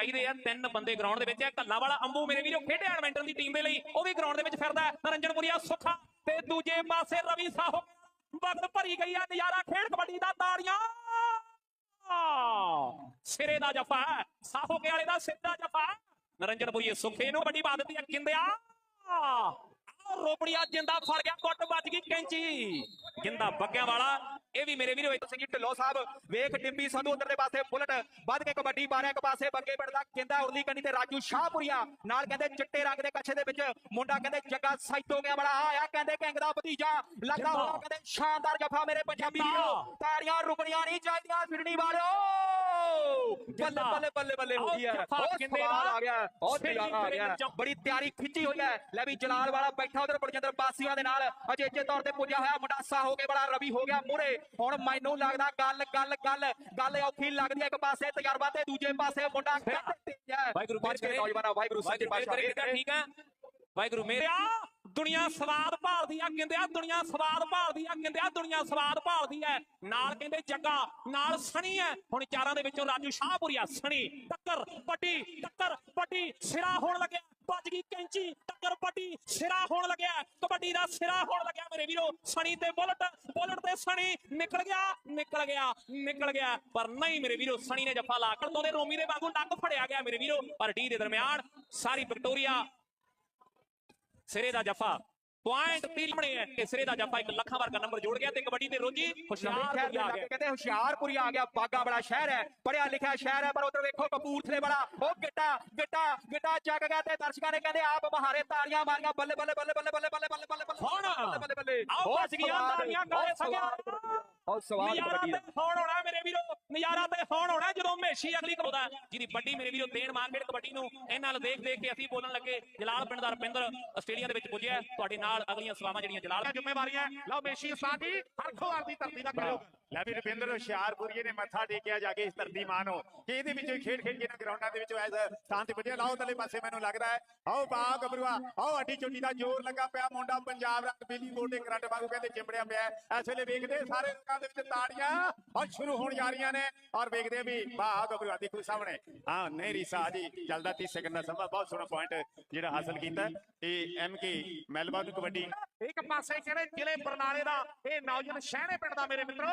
ਚਾਹੀਦੇ ਆ ਤਿੰਨ ਬੰਦੇ ਗਰਾਊਂਡ ਦੇ ਵਿੱਚ ਕੱਲਾ ਵਾਲਾ ਅੰਬੂ ਮੇਰੇ ਵੀਰੋ ਖੇਡਿਆ ਐਡਮਿੰਟਨ ਦੀ ਟੀਮ ਦੇ ਲਈ। ਉਹ ਵੀ ਗਰਾਊਂਡ ਦੇ ਵਿੱਚ ਫਿਰਦਾ ਹੈ। ਸੁੱਖਾ ਤੇ ਦੂਜੇ ਪਾਸੇ ਰਵੀ ਸਾਹੋ ਵਕਤ ਭਰੀ ਗਈ ਆ। ਨਜ਼ਾਰਾ ਖੇਡ ਕਬੱਡੀ ਦਾ ਤਾੜੀਆਂ। ਸਿਰੇ ਦਾ ਜਫਾ ਹੈ। ਸਾਹੋਕੇ ਵਾਲੇ ਦਾ ਸਿਰ ਜਫਾ ਹੈ। ਸੁੱਖੇ ਨੂੰ ਵੱਡੀ ਪਾ ਦਿੱਤੀ ਆ ਕਿੰਦਿਆ ਆਹ ਰੋਪੜੀਆ ਜਿੰਦਾ ਫੜ ਗਿਆ। ਕੁੱਟ ਵੱਜ ਗਈ ਕੈਂਚੀ। ਜਿੰਦਾ ਬੱਗਿਆਂ ਵਾਲਾ ਇਹ ਵੀ ਮੇਰੇ ਵੀਰੋ ਸਿੰਘ ਢਿੱਲੋਂ ਸਾਹਿਬ। ਵੇਖ ਟਿੰਬੀ ਸੰਧੂ ਉਧਰ ਦੇ ਪਾਸੇ ਬੁਲਟ ਵੱਧ ਕੇ ਕਬੱਡੀ ਬਾਰਿਆ ਇੱਕ ਪਾਸੇ ਬੱਗੇ ਪਿੰਡ ਦਾ ਕਹਿੰਦਾ ਉਰਲੀ ਕੰਨੀ ਤੇ ਰਾਜੂ ਸ਼ਾਹਪੁਰੀਆ। ਨਾਲ ਕਹਿੰਦੇ ਚਿੱਟੇ ਰੰਗ ਦੇ ਕੱਛੇ ਦੇ ਵਿੱਚ ਮੁੰਡਾ ਕਹਿੰਦੇ ਜੱਗਾ ਸਾਈਤੋ ਗਿਆ ਬੜਾ ਆਇਆ ਕਹਿੰਦੇ ਕਿੰਗ ਦਾ ਭਤੀਜਾ। ਲੱਗਾ ਹੋਇਆ ਕਹਿੰਦੇ ਸ਼ਾਨਦਾਰ ਜਫਾ ਮੇਰੇ ਪੰਜਾਬੀ ਵੀਰੋ। ਤਾੜੀਆਂ ਰੁਕਣੀਆਂ ਨਹੀਂ ਚਾਹੀਦੀਆਂ ਫਿਰਨੀ ਵਾਲਿਓ। ਬੱਲੇ ਬੱਲੇ ਬੱਲੇ ਬੱਲੇ ਹੋ ਕਹਿੰਦੇ ਸਵਾਦ ਦਾ? ਆ ਗਿਆ ਬਹੁਤ ਨਜ਼ਾਰਾ ਆ ਗਿਆ। ਬੜੀ ਤਿਆਰੀ ਖਿੱਚੀ ਹੋਈ ਹੈ। ਲੈ ਵੀ ਜਲਾਲ ਵਾਲਾ ਬੈਠਾ ਉਧਰ ਬਲਜਿੰਦਰ ਬਾਸੀਆਂ ਦੇ ਨਾਲ। ਅਜੇਜੇ ਤੌਰ ਤੇ ਪੁੱਜਿਆ ਹੋਇਆ ਮੁੰਡਾ ਸਾ ਹੋ ਕੇ ਬੜਾ ਰਵੀ ਹੋ ਗਿਆ ਮੂਰੇ ਹੁਣ ਮੈਨੂੰ ਲੱਗਦਾ ਗੱਲ ਗੱਲ ਗੱਲ ਗੱਲ ਔਖੀ ਲੱਗਦੀ ਹੈ। ਇੱਕ ਪਾਸੇ ਤਜਰਬਾ ਤੇ ਦੂਜੇ ਪਾਸੇ ਮੁੰਡਾ ਕੱਟ ਤੇਜ ਹੈ। ਵਾਹਿਗੁਰੂ ਬਚ ਕੇ ਨੌਜਵਾਨਾਂ ਵਾਹਿਗੁਰੂ ਸੱਚੇ ਪਾਤਸ਼ਾਹ। ਠੀਕ ਹੈ। ਵਾਹਿਗੁਰੂ ਮੇਰੇ ਦੁਨੀਆ ਸਵਾਦ ਭਾਲਦੀ ਆ, ਕਹਿੰਦੇ ਆ ਦੁਨੀਆ ਸਵਾਦ ਭਾਲਦੀ ਆ, ਕਹਿੰਦੇ ਆ ਦੁਨੀਆ ਸਵਾਦ ਭਾਲਦੀ ਐ। ਨਾਲ ਕਹਿੰਦੇ ਜੱਗਾ, ਨਾਲ ਸਣੀ ਐ। ਹੁਣ ਚਾਰਾਂ ਦੇ ਵਿੱਚੋਂ ਰਾਜੂ ਸ਼ਾਹਪੁਰੀਆ ਸਣੀ, ਟੱਕਰ, ਪੱਟੀ, ਟੱਕਰ ਵੱਡੀ ਸਿਰਾ ਹੋਣ ਲੱਗਿਆ। ਵੱਜ ਗਈ ਕੈਂਚੀ, ਟੱਕਰ ਵੱਡੀ ਸਿਰਾ ਹੋਣ ਲੱਗਿਆ। ਕਬੱਡੀ ਦਾ ਸਿਰਾ ਹੋਣ ਲੱਗਿਆ ਮੇਰੇ ਵੀਰੋ। ਸਣੀ ਤੇ ਬੁਲਟ ਬੁਲਟ ਤੇ ਸਣੀ। ਨਿਕਲ ਗਿਆ ਨਿਕਲ ਗਿਆ ਨਿਕਲ ਗਿਆ। ਪਰ ਨਹੀਂ ਮੇਰੇ ਵੀਰੋ, ਸਣੀ ਨੇ ਜੱਫਾ ਲਾ ਕੇ ਉਹਦੇ ਰੋਮੀ ਦੇ ਵਾਂਗੂ ਨੱਕ ਫੜਿਆ ਗਿਆ ਮੇਰੇ ਵੀਰੋ। ਪਰ ਡੀ ਦੇ ਦਰਮਿਆਨ ਸਾਰੀ ਵਿਕਟੋਰੀਆ ਸਿਰੇ ਦਾ ਜਫਾ ਪੁਆਇੰਟ ਤੀਲਮਣੇ ਹੈ ਕਿ ਸਿਰੇ ਦਾ ਜਫਾ ਇੱਕ ਲੱਖਾਂ ਵਰਗਾ ਨੰਬਰ ਜੋੜ ਗਿਆ ਤੇ ਕਬੱਡੀ ਤੇ ਰੋਜੀ ਹੁਸ਼ਿਆਰ ਆ ਗਿਆ ਕਹਿੰਦੇ ਹੁਸ਼ਿਆਰਪੁਰੀ ਆ ਗਿਆ ਬਾਗਾ ਬੜਾ ਸ਼ਹਿਰ ਹੈ ਪੜਿਆ ਲਿਖਿਆ ਸ਼ਹਿਰ ਹੈ ਪਰ ਉਧਰ ਵੇਖੋ ਕਪੂਰਥਲੇ ਬੜਾ ਉਹ ਗਿੱਟਾ ਗਿੱਟਾ ਗਿੱਟਾ ਚੱਕ ਗਿਆ ਤੇ ਦਰਸ਼ਕਾਂ ਨੇ ਕਹਿੰਦੇ ਆਪ ਬਹਾਰੇ ਤਾੜੀਆਂ ਮਾਰੀਆਂ ਬੱਲੇ ਬੱਲੇ ਬੱਲੇ ਬੱਲੇ ਬੱਲੇ ਬੱਲੇ ਬੱਲੇ ਬੱਲੇ ਬੱਲੇ ਹੁਣ ਬੱਲੇ ਬੱਲੇ ਆਓ ਬਹੁਤ ਭੱਜ ਤਾੜੀਆਂ ਬਹੁਤ ਸਗਿਆ ਸਵਾਦ ਨਜ਼ਾਰਾ ਕਬੱਡੀ ਦਾ ਫੌਣ ਹੋਣਾ ਮੇਰੇ ਵੀਰੋ ਨਜ਼ਾਰਾ ਤੇ ਫੌਣ ਹੋਣਾ ਜਦੋਂ ਮੇਸ਼ੀ ਅਗਲੀ ਕਬਦਾ ਜਿਹਦੀ ਵੱਡੀ ਮੇਰੇ ਵੀਰੋ ਦੇਣ ਮਾਰਕੀਟ ਕਬੱਡੀ ਨੂੰ ਇਹਨਾਂ ਨਾਲ ਦੇਖ ਦੇਖ ਕੇ ਅਸੀਂ ਬੋਲਣ ਲੱਗੇ ਜਲਾਲ ਪਿੰਡ ਦਾ ਰਪਿੰਦਰ ਆਸਟ੍ਰੇਲੀਆ ਦੇ ਵਿੱਚ ਪੁੱਜਿਆ। ਤੁਹਾਡੇ ਨਾਲ ਅਗਲੀਆਂ ਸਵਾਵਾਂ ਜਿਹੜੀਆਂ ਜਲਾਲ ਜ਼ਿੰਮੇਵਾਰੀਆਂ ਲਓ ਮੇਸ਼ੀ ਉਸਤਾਦ ਜੀ ਹਰਖੋਵਾਲ ਦੀ ਧਰਤੀ ਦਾ ਪ੍ਰਯੋਗ। ਲੈ ਵੀ ਰਵਿੰਦਰ ਹੁਸ਼ਿਆਰਪੁਰੀਏ ਨੇ ਮੱਥਾ ਟੇਕਿਆ ਜਾ ਕੇ ਇਸ ਧਰਤੀ ਮਾਂ ਨੂੰ। ਕਿ ਇਹਦੇ ਵਿੱਚੋਂ ਖੇਡ ਖੇਡ ਕੇ ਨਾ ਗਰਾਊਂਡਾਂ ਦੇ ਵਿੱਚੋਂ ਐਸ ਸਥਾਨ ਤੇ ਪੁੱਜਿਆ ਲਾਓ ਤਲੇ ਪਾਸੇ ਮੈਨੂੰ ਲੱਗਦਾ ਹੈ। ਆਓ ਬਾ ਗੱਭਰੂਆ। ਆਓ ਅੱਡੀ ਚੋਟੀ ਦਾ ਜ਼ੋਰ ਲੱਗਾ ਪਿਆ। ਮੁੰਡਾ ਪੰਜਾਬ ਰੰਗ ਬਿਜਲੀ ਬੋਰਡ ਕਰੰਟ ਵਾਂਗੂ ਕਹਿੰਦੇ ਚਿੰਬੜਿਆ ਪਿਆ ਇਸ ਵੇਲੇ ਵੇਖਦੇ ਸਾਰੇ ਲੋਕਾਂ ਦੇ ਵਿੱਚ ਤਾੜੀਆਂ ਔਰ ਸ਼ੁਰੂ ਹੋਣ ਜਾ ਰਹੀਆਂ ਨੇ। ਔਰ ਵੇਖਦੇ ਵੀ, ਵਾਹ ਗੱਭਰੂਆ ਦੇਖੋ ਸਾਹਮਣੇ। ਹਾਂ ਨਹਿਰੀ ਸਾਹ ਜੀ ਚੱਲਦਾ 30 ਸੈਕਿੰਡ ਦਾ ਸਮਾਂ। ਬਹੁਤ ਸੋਹਣਾ ਪੁਆਇੰਟ ਜਿਹੜਾ ਹਾਸਲ ਕੀਤਾ ਇਹ ਐਮਕੇ ਮੈਲਬਾ ਦੀ ਕਬੱਡੀ ਇੱਕ ਪਾਸੇ ਕਿਹੜੇ ਜ਼ਿਲ੍ਹੇ ਬਰਨਾਲੇ ਦਾ ਇਹ ਨੌਜਵਾਨ ਸ਼ਹਿਣੇ ਪਿੰਡ ਦਾ ਮੇਰੇ ਮਿੱਤਰੋ,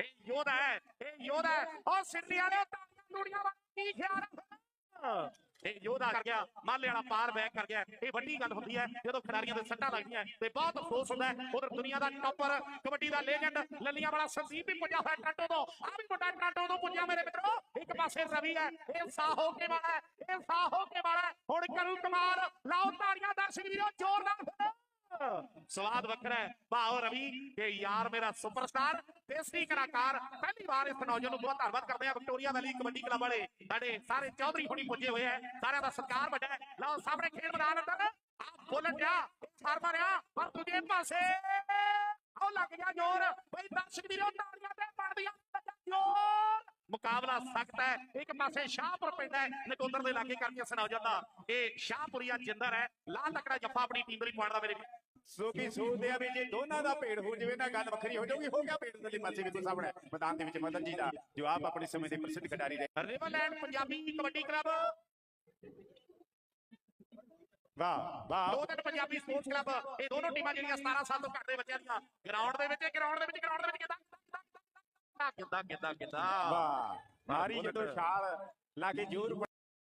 ਇਹ ਯੋਧਾ ਹੈ, ਇਹ ਯੋਧਾ ਹੈ। ਔਰ ਸਿੱਧੀ ਵਾਲੇ ਤਾੜੀਆਂ ਤੂੜੀਆਂ ਵਾਲਾ ਕੀ ਖਿਆਲ ਇਹ ਯੋਧਾ ਕਰ ਗਿਆ, ਮਾਲੇ ਵਾਲਾ ਪਾਰ ਬੈਕ ਕਰ ਗਿਆ। ਇਹ ਵੱਡੀ ਗੱਲ ਹੁੰਦੀ ਹੈ, ਜਦੋਂ ਖਿਡਾਰੀਆਂ ਦੇ ਸੱਟਾਂ ਲੱਗਦੀਆਂ, ਤੇ ਬਹੁਤ ਅਫਸੋਸ ਹੁੰਦਾ ਉਧਰ ਦੁਨੀਆ ਦਾ ਟੌਪਰ, ਕਬੱਡੀ ਦਾ ਲੈਜੈਂਡ ਲੱਲੀਆਂ ਵਾਲਾ ਸੰਦੀਪ ਵੀ ਪੁੱਜਾ ਹੋਇਆ ਟਾਟੋ ਤੋਂ। ਆ ਵੀ ਵੱਡਾ ਟਾਟੋ ਤੋਂ ਪੁੱਜਿਆ ਮੇਰੇ ਮਿੱਤਰੋ। ਇੱਕ ਪਾਸੇ ਰਵੀ ਹੈ, ਇਹ ਸਾਹੋ ਕੇ ਵਾਲਾ ਹੈ, ਇਹ ਸਾਹੋ ਕੇ ਵਾਲਾ ਹੁਣ ਕਰੂ ਕਮਾਲ। ਸਵਾਦ ਵੱਖਰਾ ਹੈ। ਭਾਓ ਰਵੀ ਇਹ ਯਾਰ ਮੇਰਾ ਸੁਪਰਸਟਾਰ ਦੇਸੀ ਕਲਾਕਾਰ, ਪਹਿਲੀ ਵਾਰ ਇਸ ਨੌਜਵਾਨ ਨੂੰ ਬਹੁਤ ਧੰਨਵਾਦ ਕਰਦੇ ਆ ਵਿਕਟੋਰੀਆ ਵੈਲੀ ਕਬੱਡੀ ਕਲੱਬ ਵਾਲੇ ਸਾਡੇ ਸਾਰੇ ਚੌਧਰੀ ਹੁਣੀ ਪੁੱਜੇ ਹੋਏ ਆ ਸਾਰਿਆਂ ਦਾ ਸਤਿਕਾਰ ਵੱਡਾ ਹੈ। ਲਓ, ਸਾਹਮਣੇ ਖੇਡ ਮੈਦਾਨ ਅੰਦਰ। ਆ ਬੋਲਣ ਜਾ ਫਾਰ ਮਾਰਿਆ, ਪਰ ਦੂਜੇ ਪਾਸੇ ਆਓ ਲੱਗ ਗਿਆ ਜ਼ੋਰ। ਬਈ ਦਰਸ਼ਕ ਵੀਰੋ, ਤਾੜੀਆਂ ਤੇ ਪੜਦੀਆਂ ਜ਼ੋਰ। ਮੁਕਾਬਲਾ ਸਖਤ ਹੈ। ਇੱਕ ਪਾਸੇ ਸ਼ਾਹਪੁਰ ਪਿੰਡ ਹੈ। ਨਕੋਦਰ ਦੇ ਲਾਗੇ ਕਰਕੇ ਸਨਾਉ ਜਾਂਦਾ ਇਹ ਸ਼ਾਹਪੁਰੀਆ ਜਿੰਦਰ ਹੈ ਲਾਲ ਤਕੜਾ ਜੱਫਾ ਆਪਣੀ ਟੀਮ ਲਈ ਪਾਉਣ ਦਾ ਮੇਰੇ ਸੋ ਕੀ ਸੋਚਦੇ ਆ ਵੀ ਜੇ ਦੋਨਾਂ ਦਾ ਭੇੜ ਹੋ ਜਾਵੇ ਨਾ ਗੱਲ ਵੱਖਰੀ ਹੋ ਜਾਊਗੀ। ਹੋ ਗਿਆ ਭੇੜ ਦੇ ਪਾਸੇ ਵੀ ਤੋਂ ਸਾਹਮਣੇ। ਮੈਦਾਨ ਦੇ ਵਿੱਚ ਮਦਨ ਜੀ ਦਾ ਜੋ ਆਪ ਆਪਣੇ ਸਮੇਂ ਦੇ ਪ੍ਰਸਿੱਧ ਖਿਡਾਰੀ ਰਹੇ। Riverland Punjabi kabaddi club. ਵਾਹ ਵਾਹ। ਦੋ ਤਿੰਨ ਪੰਜਾਬੀ ਸਪੋਰਟਸ ਕਲੱਬ ਇਹ ਦੋਨੋਂ ਟੀਮਾਂ ਜਿਹੜੀਆਂ 17 ਸਾਲ ਤੋਂ ਘੱਟ ਦੇ ਬੱਚਿਆਂ ਦੀਆਂ। ਗਰਾਊਂਡ ਦੇ ਵਿੱਚ ਗਰਾਊਂਡ ਦੇ ਵਿੱਚ ਗਰਾਊਂਡ ਦੇ ਵਿੱਚ ਕਿਦਾਂ? ਕਿਦਾਂ ਕਿਦਾਂ ਕਿਦਾਂ? ਵਾਹ। ਮਾਰੀ ਜਦੋਂ ਛਾਲ ਲਾ ਕੇ ਜ਼ੋਰ